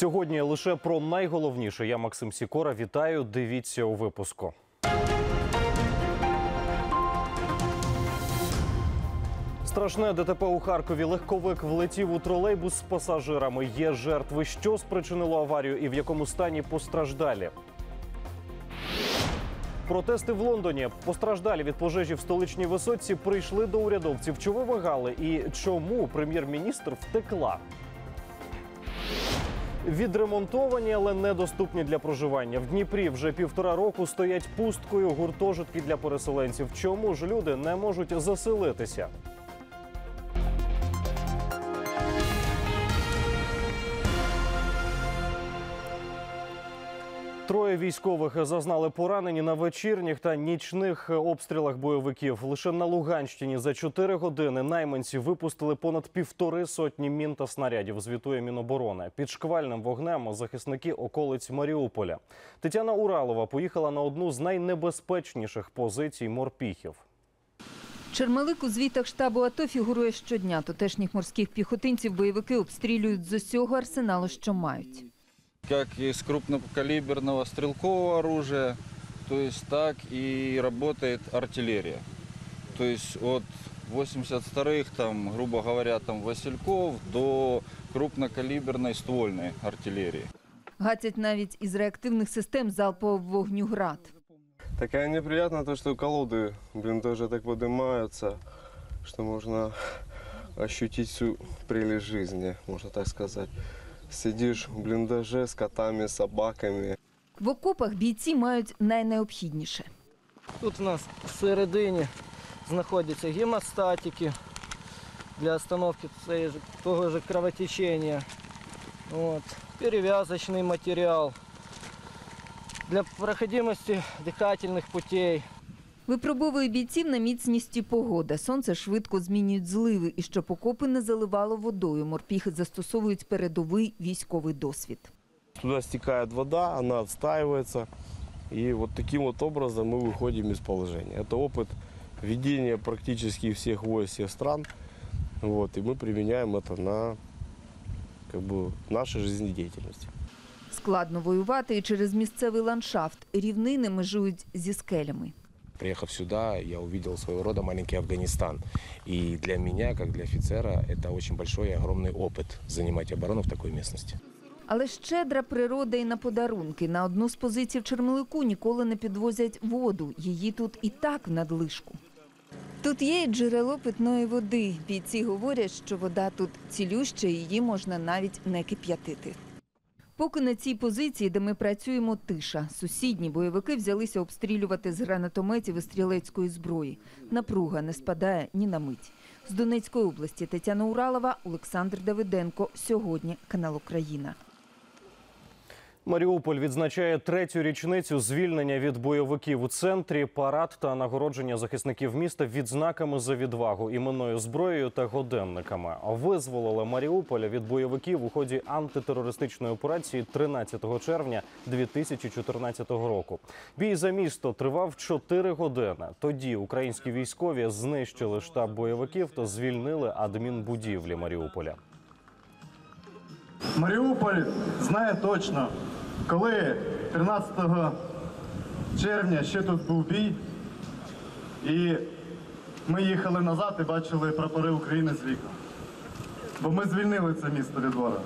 Сьогодні лише про найголовніше. Я Максим Сікора. Вітаю. Дивіться у випуску. Страшне ДТП у Харкові. Легковик влетів у тролейбус з пасажирами. Є жертви. Що спричинило аварію і в якому стані постраждалі? Протести в Лондоні постраждалі від пожежі в столичній висоці прийшли до урядовців. Чого вимагали і чому прем'єр-міністр втекла? Відремонтовані, але недоступні для проживання. В Дніпрі вже півтора року стоять пусткою гуртожитки для переселенців. Чому ж люди не можуть заселитися? Троє військових зазнали поранені на вечірніх та нічних обстрілах бойовиків. Лише на Луганщині за чотири години найманці випустили понад півтори сотні мін та снарядів. Звітує Міноборони. Під шквальним вогнем захисники околиць Маріуполя. Тетяна Уралова поїхала на одну з найнебезпечніших позицій морпіхів. Чермалик у звітах штабу АТО фігурує щодня. Тутешніх морських піхотинців бойовики обстрілюють з усього арсеналу, що мають. Как из крупнокалиберного стрелкового оружия, то есть так и работает артиллерия. То есть от 82-х, там, грубо говоря, там Васильков до крупнокалиберной ствольной артиллерии. Гатять навіть із реактивних систем залпового вогню град. Такая неприятно то, что колоды, блин, тоже так поднимаются, что можно ощутить всю прелесть жизни, можно так сказать. Сидишь в блиндаже с котами, собаками. В окопах бійці мають найнеобхідніше. Тут у нас всередині знаходяться гемостатики для остановки того ж кровотечення. От. Перев'язочний матеріал для проходимості дихательних путей. Випробовує бійців на міцність і погода. Сонце швидко змінюють зливи, і щоб окопи не заливало водою. Морпіхи застосовують передовий військовий досвід. Туда стекает вода, она отстаивается. И вот таким вот образом мы выходим из положения. Это опыт ведения практически всех войск всех стран. Вот, и мы применяем это на как бы, нашей жизнедеятельности. Складно воювати і через місцевий ландшафт. Рівнини межують зі скелями. Приехав сюда, я увидел своего рода маленький Афганистан. И для меня, как для офицера, это очень большой и огромный опыт занимать оборону в такой местности. Але щедра природа і на подарунки. На одну з позицій в Чермелику ніколи не підвозять воду. Її тут і так в надлишку. Тут є й джерело питної води. Бійці говорять, що вода тут цілюща, і її можна навіть не кип'ятити. Поки на цій позиції, де ми працюємо, тиша. Сусідні бойовики взялися обстрілювати з гранатометів і стрілецької зброї. Напруга не спадає ні на мить. З Донецької області Тетяна Уралова, Олександр Давиденко. Сьогодні канал Україна. Маріуполь відзначає третю річницю звільнення від бойовиків у центрі. Парад та нагородження захисників міста відзнаками за відвагу, іменною зброєю та годинниками. Визволили Маріуполя від бойовиків у ході антитерористичної операції 13 червня 2014 року. Бій за місто тривав 4 години. Тоді українські військові знищили штаб бойовиків та звільнили адмінбудівлі Маріуполя. Маріуполь знає точно, коли 13 червня ще тут був бій, і ми їхали назад і бачили прапори України з вікна. Бо ми звільнили це місто від ворога.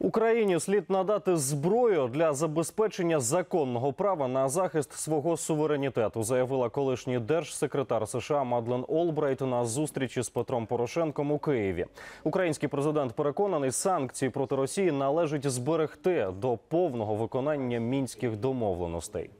Україні слід надати зброю для забезпечення законного права на захист свого суверенітету, заявила колишній держсекретар США Мадлен Олбрайт на зустрічі з Петром Порошенком у Києві. Український президент переконаний, санкції проти Росії належить зберегти до повного виконання мінських домовленостей.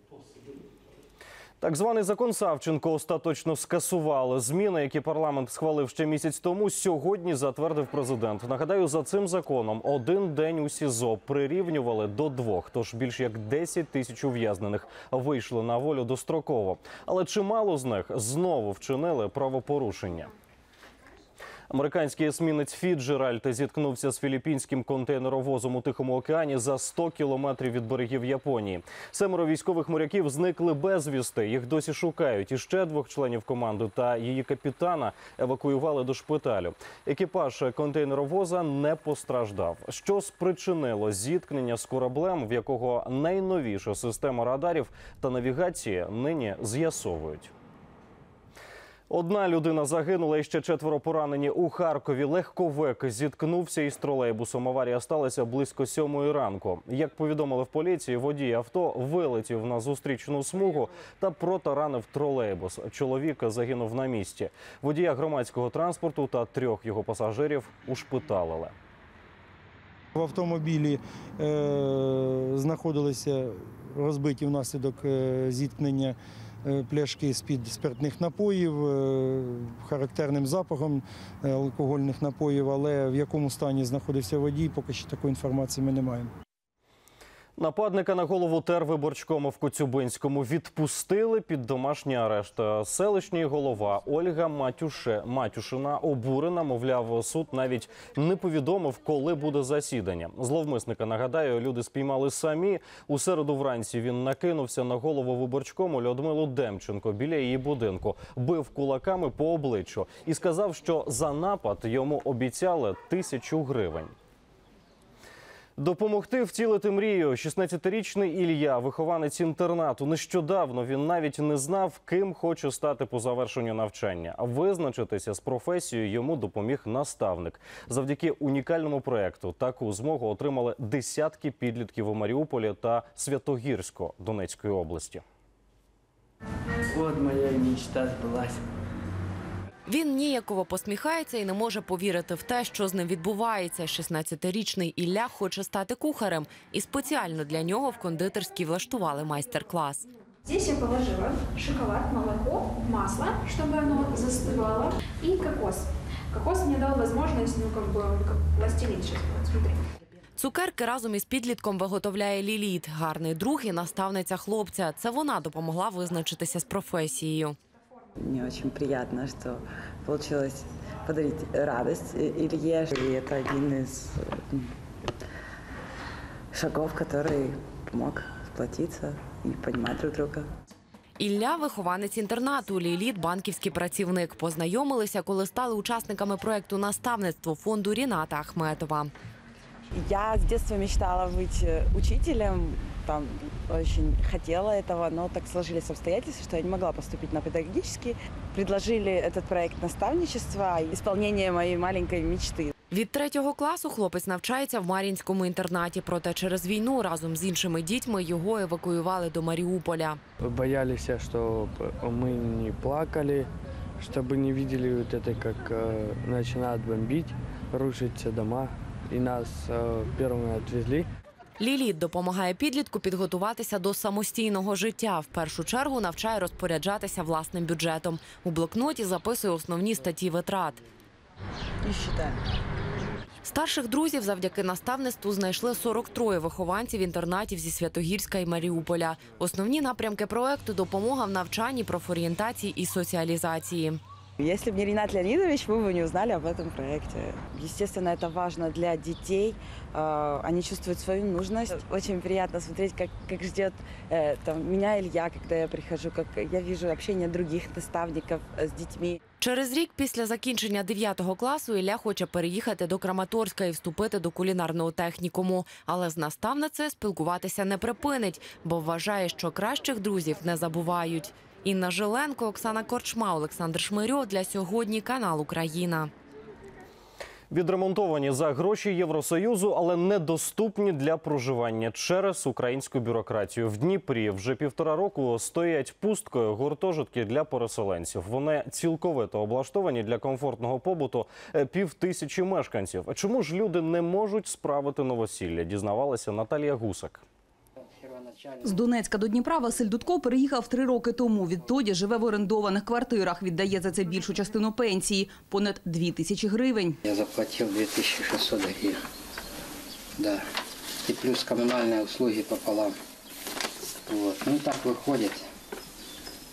Так званий закон Савченко остаточно скасували. Зміни, які парламент схвалив ще місяць тому, сьогодні затвердив президент. Нагадаю, за цим законом один день у СІЗО прирівнювали до двох. Тож більш як 10 тисяч ув'язнених вийшли на волю достроково. Але чимало з них знову вчинили правопорушення. Американський есмінець Фіджеральд зіткнувся з філіппінським контейнеровозом у Тихому океані за 100 кілометрів від берегів Японії. Семеро військових моряків зникли безвісти. Їх досі шукають. І ще двох членів команди та її капітана евакуювали до шпиталю. Екіпаж контейнеровоза не постраждав. Що спричинило зіткнення з кораблем, в якого найновіша система радарів та навігації нині з'ясовують. Одна людина загинула і ще четверо поранені у Харкові. Легковик зіткнувся із тролейбусом. Аварія сталася близько сьомої ранку. Як повідомили в поліції, водій авто вилетів на зустрічну смугу та протаранив тролейбус. Чоловік загинув на місці. Водія громадського транспорту та трьох його пасажирів ушпиталили. В автомобілі е, знаходилися розбиті внаслідок е, зіткнення пляшки з-під спиртних напоїв, е, характерним запахом е, алкогольних напоїв, але в якому стані знаходився водій, поки що такої інформації ми не маємо. Нападника на голову тервиборчкому в Коцюбинському відпустили під домашній арешт. Селищний голова Ольга Матюше Матюшина обурена, мовляв, суд навіть не повідомив, коли буде засідання. Зловмисника нагадаю, люди спіймали самі. У середу вранці він накинувся на голову виборчкому Людмилу Демченко біля її будинку, бив кулаками по обличчю і сказав, що за напад йому обіцяли тисячу гривень. Допомогти втілити мрію 16-річний Ілля, вихованець інтернату. Нещодавно він навіть не знав, ким хоче стати по завершенню навчання. А визначитися з професією йому допоміг наставник. Завдяки унікальному проекту таку змогу отримали десятки підлітків у Маріуполі та Святогірську Донецької області. Вот моя мечта сбылась. Він ніяково посміхається і не може повірити в те, що з ним відбувається. 16-річний Ілля хоче стати кухарем, і спеціально для нього в кондитерській влаштували майстер-клас. Здесь я положила шоколад, молоко, масло, чтобы оно застывало, и кокос. Кокос мне дал возможность, ну, как бы, как пластилин сейчас, вот, смотри. Цукерки разом із підлітком виготовляє Ліліт, гарний друг і наставниця хлопця. Це вона допомогла визначитися з професією. Мне очень приятно, что получилось подарить радость Илье. И это один из шагов, который помог сплотиться и понимать друг друга. Ілля вихованець інтернату, Ліліт банківський працівник. Познайомилися, коли стали учасниками проекту наставництво фонду Ріната Ахметова. Я с детства мечтала быть э, учителем, там очень хотела этого, но так сложились обстоятельства, что я не могла поступить на педагогический. Предложили этот проект наставничества, исполнение моей маленькой мечты. Від третього класу хлопець навчається в Мар'їнському інтернаті. Проте через війну разом з іншими дітьми його евакуювали до Маріуполя. Боялись, чтобы мы не плакали, чтобы не видели вот это, как э, начинают бомбить, рушиться дома. И нас э, первыми отвезли. Ліліт допомагає підлітку підготуватися до самостійного життя. В першу чергу навчає розпоряджатися власним бюджетом. У блокноті записує основні статті витрат. И считаем. Старших друзів завдяки наставництву знайшли 43 вихованців інтернатів зі Святогірська і Маріуполя. Основні напрямки проекту допомога в навчанні, профорієнтації і соціалізації. Если бы не Ренат Леонидович, вы бы не узнали об этом проекте. Естественно, это важно для детей. Э, Они чувствуют свою нужность. Очень приятно смотреть, как, как ждет э, там, меня Илья, когда я прихожу, как я вижу общение других наставников э, с детьми. Через рік після закінчення 9 класу Ілля хоче переїхати до Краматорська і вступити до кулінарного технікуму. Але з наставницею спілкуватися не припинить, бо вважає, що кращих друзів не забувають. Інна Жиленко, Оксана Корчма, Олександр Шмирьов для сьогодні канал Україна. Відремонтовані за гроші Євросоюзу, але недоступні для проживання через українську бюрократію. В Дніпрі вже півтора року стоять пусткою гуртожитки для переселенців. Вони цілковито облаштовані для комфортного побуту е, пів тисячі мешканців. Чому ж люди не можуть справити новосілля? Дізнавалася Наталія Гусак. З Донецька до Дніпра Василь Дудко переїхав три роки тому. Відтоді живе в орендованих квартирах. Віддає за це більшу частину пенсії – понад дві тисячі гривень. Я заплатил 2600 гривен. Да. И плюс коммунальные услуги пополам. Вот. Ну так выходит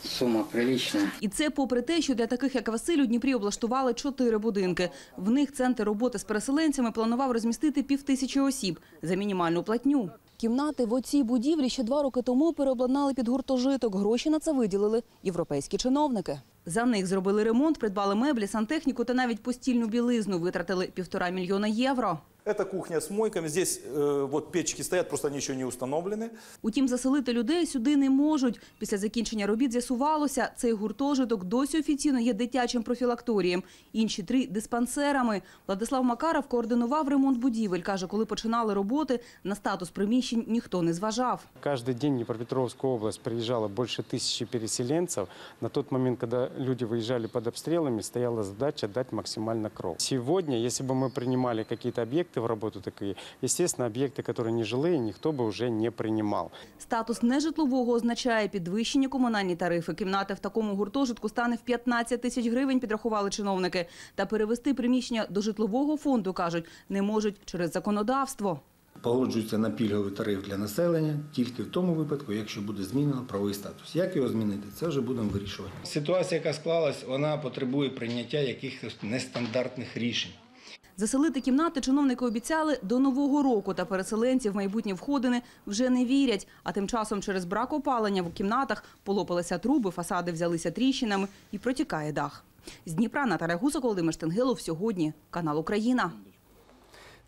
Сумма приличная. І це попри те, що для таких як Василь у Дніпрі облаштували чотири будинки. В них центр роботи з переселенцями планував розмістити півтисячі осіб за мінімальну платню. Кімнати в оцій будівлі ще два роки тому переобладнали під гуртожиток. Гроші на це виділили європейські чиновники. За них зробили ремонт, придбали меблі, сантехніку та навіть постільну білизну. Витратили півтора мільйона євро. Это кухня с мойками. Здесь э, вот печки стоят, просто они еще не установлены. Утім, заселити людей сюди не можуть. Після закінчення робіт з'ясувалося, цей гуртожиток досі офіційно є дитячим профілакторієм. Інші три – диспансерами. Владислав Макаров координував ремонт будівель. Каже, коли починали роботи, на статус приміщень ніхто не зважав. Каждый день в Днепропетровскую область приезжало больше тысячи переселенцев. На тот момент, когда люди выезжали под обстрелами, стояла задача дать максимально кров. Сегодня, если бы мы принимали какие-то объекты в работу такие, естественно, объекты, которые не жилые, никто бы уже не принимал. Статус нежитлового означає підвищені комунальні тарифи. Кімнати в такому гуртожитку стане в 15 тисяч гривень, підрахували чиновники. Та перевести приміщення до житлового фонду, кажуть, не можуть через законодавство. Погоджується на пільговий тариф для населення тільки в тому випадку, якщо буде змінено правовий статус. Як його змінити, це вже будемо вирішувати. Ситуація, яка склалась, вона потребує прийняття якихось нестандартних рішень. Заселити кімнати чиновники обіцяли до нового року, та переселенці в майбутні входини вже не вірять. А тим часом через брак опалення в кімнатах полопалися труби, фасади взялися тріщинами і протікає дах. З Дніпра Наталя Гусак, Володимир Штенгелов Сьогодні канал Україна.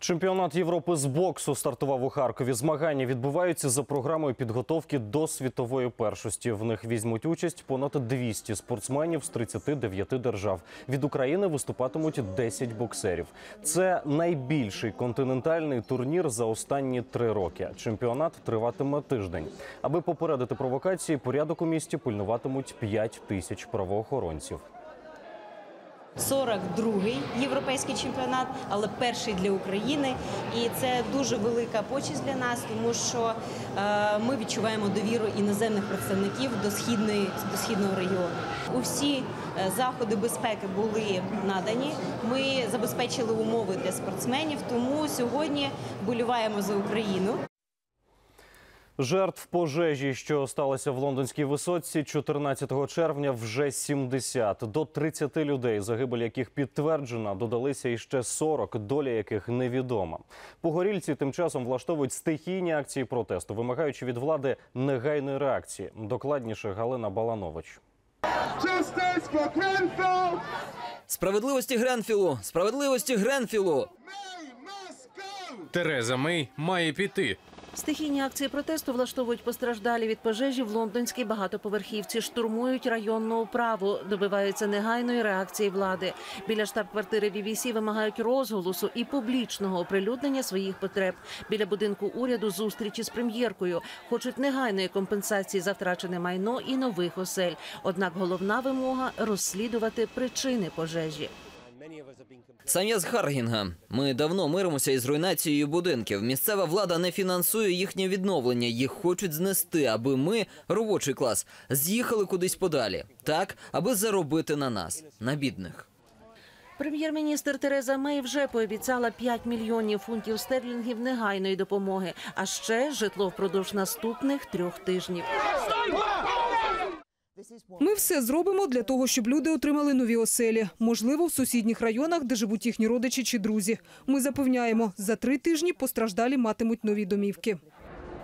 Чемпіонат Європи з боксу стартував у Харкові. Змагання відбуваються за програмою підготовки до світової першості. В них візьмуть участь понад 200 спортсменів з 39 держав. Від України виступатимуть 10 боксерів. Це найбільший континентальний турнір за останні три роки. Чемпіонат триватиме тиждень. Аби попередити провокації, порядок у місті пильнуватимуть 5 тисяч правоохоронців. 42-й європейський чемпіонат, але перший для України. І це дуже велика почесть для нас, тому що е, ми відчуваємо довіру іноземних представників до східної до східного регіону. Усі е, заходи безпеки були надані. Ми забезпечили умови для спортсменів. Тому сьогодні боліваємо за Україну. Жертв пожежі, що сталося в лондонській висотці 14 червня, вже 70. До 30 людей, загибель яких підтверджена, додалися іще 40, доля яких невідома. Погорільці тим часом влаштовують стихійні акції протесту, вимагаючи від влади негайної реакції. Докладніше Галина Баланович. Справедливості Гренфілу! Справедливості Гренфілу! Тереза Мей має піти. Стихійні акції протесту влаштовують постраждалі від пожежі в лондонській багатоповерхівці, штурмують районну управу, добиваються негайної реакції влади. Біля штаб-квартири BBC вимагають розголосу і публічного оприлюднення своїх потреб. Біля будинку уряду зустрічі з прем'єркою. Хочуть негайної компенсації за втрачене майно і нових осель. Однак головна вимога розслідувати причини пожежі. Сам'я з Харгінга. Ми давно миримося із руйнацією будинків. Місцева влада не фінансує їхнє відновлення. Їх хочуть знести, аби ми, робочий клас, з'їхали кудись подалі. Так, аби заробити на нас, на бідних. Прем'єр-міністр Тереза Мей вже пообіцяла 5 мільйонів фунтів стерлінгів негайної допомоги, а ще житло впродовж наступних трьох тижнів. Ми все зробимо для того, щоб люди отримали нові оселі, можливо, в сусідніх районах, де живуть їхні родичі чи друзі. Ми запевняємо, за три тижні постраждалі матимуть нові домівки.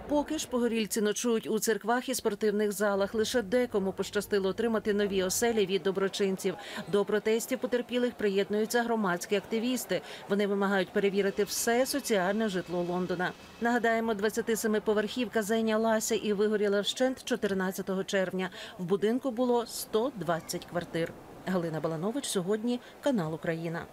Поки ж погорільці ночують у церквах і спортивних залах. Лише декому пощастило отримати нові оселі від доброчинців. До протестів потерпілих приєднуються громадські активісти. Вони вимагають перевірити все соціальне житло Лондона. Нагадаємо, 27-поверхівка зайнялася і вигоріла вщент 14 червня. В будинку було 120 квартир. Галина Баланович сьогодні канал Україна.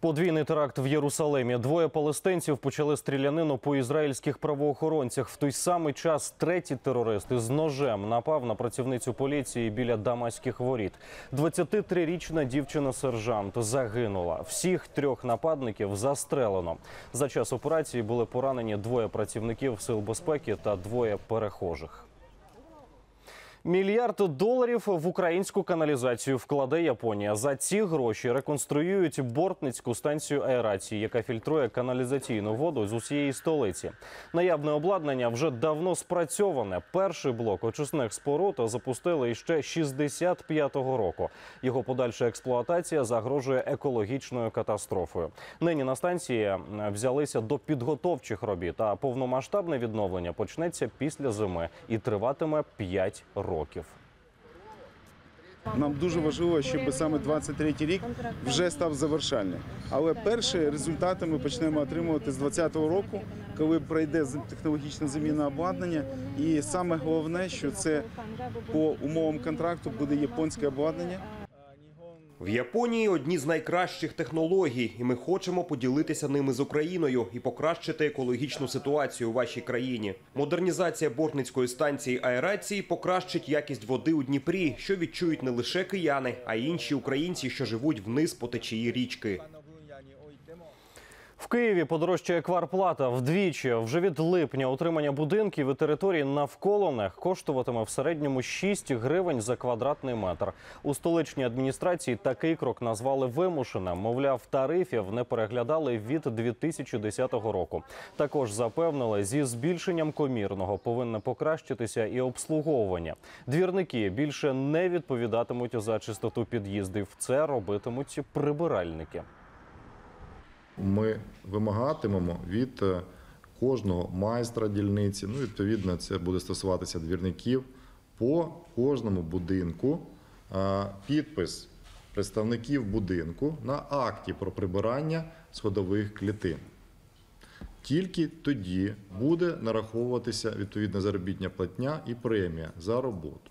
Подвійний теракт в Єрусалимі. Двоє палестинців почали стрілянину по ізраїльських правоохоронцях. В той самий час третій терорист із ножем напав на працівницю поліції біля Дамаських воріт. 23-річна дівчина-сержант загинула. Всіх трьох нападників застрелено. За час операції були поранені двоє працівників сил безпеки та двоє перехожих. Мільярд доларів в українську каналізацію вкладе Японія. За ці гроші реконструюють бортницьку станцію аерації, яка фільтрує каналізаційну воду з усієї столиці. Наявне обладнання вже давно спрацьоване. Перший блок очисних споруд запустили іще 65-го року. Його подальша експлуатація загрожує екологічною катастрофою. Нині на станції е, взялися до підготовчих робіт. А повномасштабне відновлення почнеться після зими і триватиме 5 років. Нам дуже важливо, щоб саме 23-й рік вже став завершальним. Але перші результати ми почнемо отримувати з 20-го року, коли пройде технологічна заміна обладнання. І саме головне, що це по умовам контракту буде японське обладнання. В Японії одні з найкращих технологій, і ми хочемо поділитися ними з Україною і покращити екологічну ситуацію у вашій країні. Модернізація бортницької станції аерації покращить якість води у Дніпрі, що відчують не лише кияни, а й інші українці, що живуть вниз по течії річки. В Києві подорожчає кварплата вдвічі. Вже від липня утримання будинків і територій навколо них коштуватиме в середньому 6 гривень за квадратний метр. У столичній адміністрації такий крок назвали вимушеним. Мовляв, тарифів не переглядали від 2010 року. Також запевнили, зі збільшенням комірного повинне покращитися і обслуговування. Двірники більше не відповідатимуть за чистоту під'їздів. Це робитимуть прибиральники. Ми вимагатимемо від е, кожного майстра дільниці, ну відповідно, це буде стосуватися двірників по кожному будинку. е, Підпис представників будинку на акті про прибирання сходових клітин. Тільки тоді буде нараховуватися відповідна заробітня платня і премія за роботу.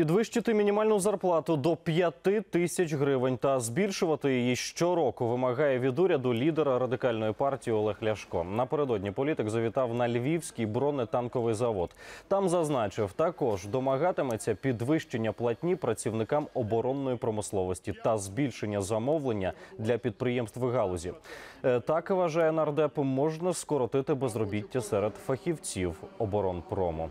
Підвищити мінімальну зарплату до 5 тисяч гривень та збільшувати її щороку вимагає від уряду лідера радикальної партії Олег Ляшко. Напередодні політик завітав на Львівський бронетанковий завод. Там зазначив, також домагатиметься підвищення платні працівникам оборонної промисловості та збільшення замовлення для підприємств галузі. Е, Так вважає нардеп, можна скоротити безробіття серед фахівців оборонпрому.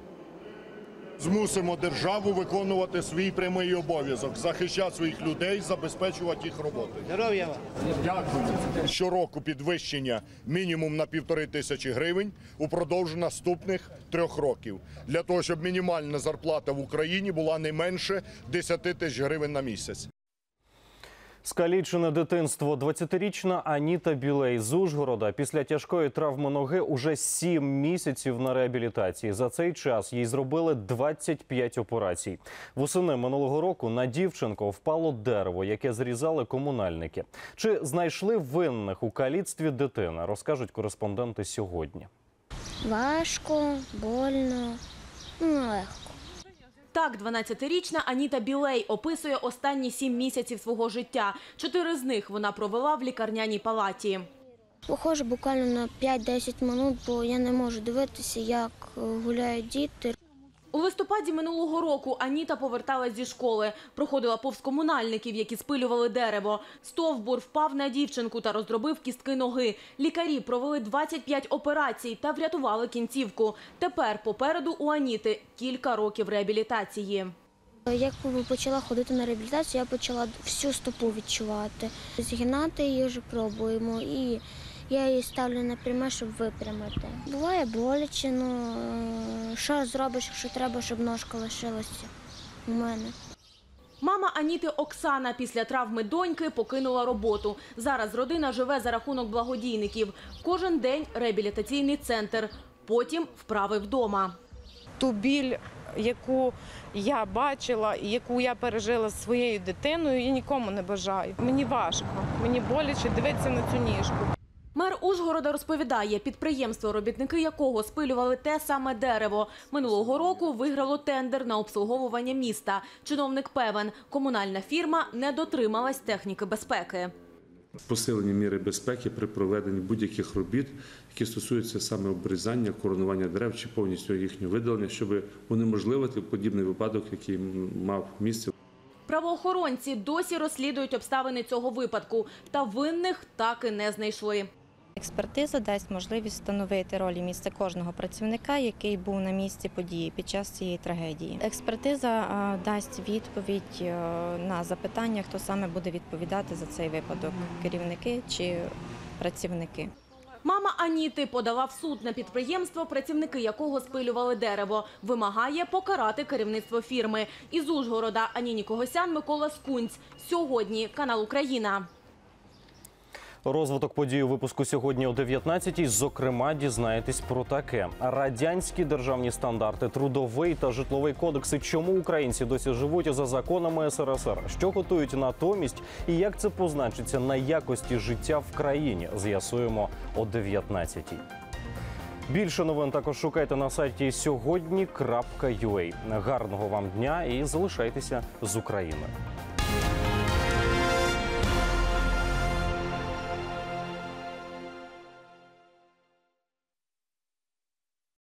Змусимо державу виконувати свій прямий обов'язок, захищати своїх людей, забезпечувати їх роботою. Здоров'я вам! Дякую. Щороку підвищення мінімум на півтори тисячі гривень упродовж наступних трьох років. Для того, щоб мінімальна зарплата в Україні була не менше 10 тисяч гривень на місяць. Скалічене дитинство. 20-річна Аніта Білей з Ужгорода після тяжкої травми ноги уже 7 місяців на реабілітації. За цей час їй зробили 25 операцій. Восени минулого року на дівчинку впало дерево, яке зрізали комунальники. Чи знайшли винних у каліцтві дитини, розкажуть кореспонденти сьогодні. Важко, больно, ну легко. Так, 12-річна Аніта Білей описує останні сім місяців свого життя. Чотири з них вона провела в лікарняній палаті. Похоже, буквально на 5-10 минут, бо я не можу дивитися, як гуляють діти. У листопаді минулого року Аніта поверталась зі школи, проходила повз комунальників, які спилювали дерево. Стовбур впав на дівчинку та роздробив кістки ноги. Лікарі провели 25 операцій та врятували кінцівку. Тепер попереду у Аніти кілька років реабілітації. Як почала ходити на реабілітацію, я почала всю стопу відчувати. Згинати її вже пробуємо і я її ставлю на пряме, щоб випрямити. Буває боляче, ну е, що зробиш, якщо треба, щоб ножка лишилася у мене. Мама Аніти Оксана після травми доньки покинула роботу. Зараз родина живе за рахунок благодійників. Кожен день реабілітаційний центр, потім вправи вдома. ту біль, яку я бачила і яку я пережила зі своєю дитиною, я нікому не бажаю. Мені важко, мені боляче дивитися на цю ніжку. Мер Ужгорода розповідає, підприємство, робітники якого спилювали те саме дерево. Минулого року виграло тендер на обслуговування міста. Чиновник певен, комунальна фірма не дотрималась техніки безпеки. посилені міри безпеки при проведенні будь-яких робіт, які стосуються саме обрізання, коронування дерев чи повністю їхнього видалення, щоб унеможливити подібний випадок, який мав місце. Правоохоронці досі розслідують обставини цього випадку, та винних так і не знайшли. Експертиза дасть можливість встановити роль і місце кожного працівника, який був на місці події під час цієї трагедії. Експертиза дасть відповідь е, на запитання, хто саме буде відповідати за цей випадок керівники чи працівники. Мама Аніти подала в суд на підприємство, працівники якого спилювали дерево. Вимагає покарати керівництво фірми. Із Ужгорода Аніні Когосян, Микола Скунць. Сьогодні канал Україна. Розвиток подій у випуску сьогодні о 19-й. Зокрема, дізнаєтесь про таке: радянські державні стандарти, трудовий та житловий кодекси. Чому українці досі живуть за законами СРСР? Що готують натомість, і як це позначиться на якості життя в країні? З'ясуємо о 19-й. Більше новин також шукайте на сайті сьогодні.ua. Гарного вам дня і залишайтеся з Україною.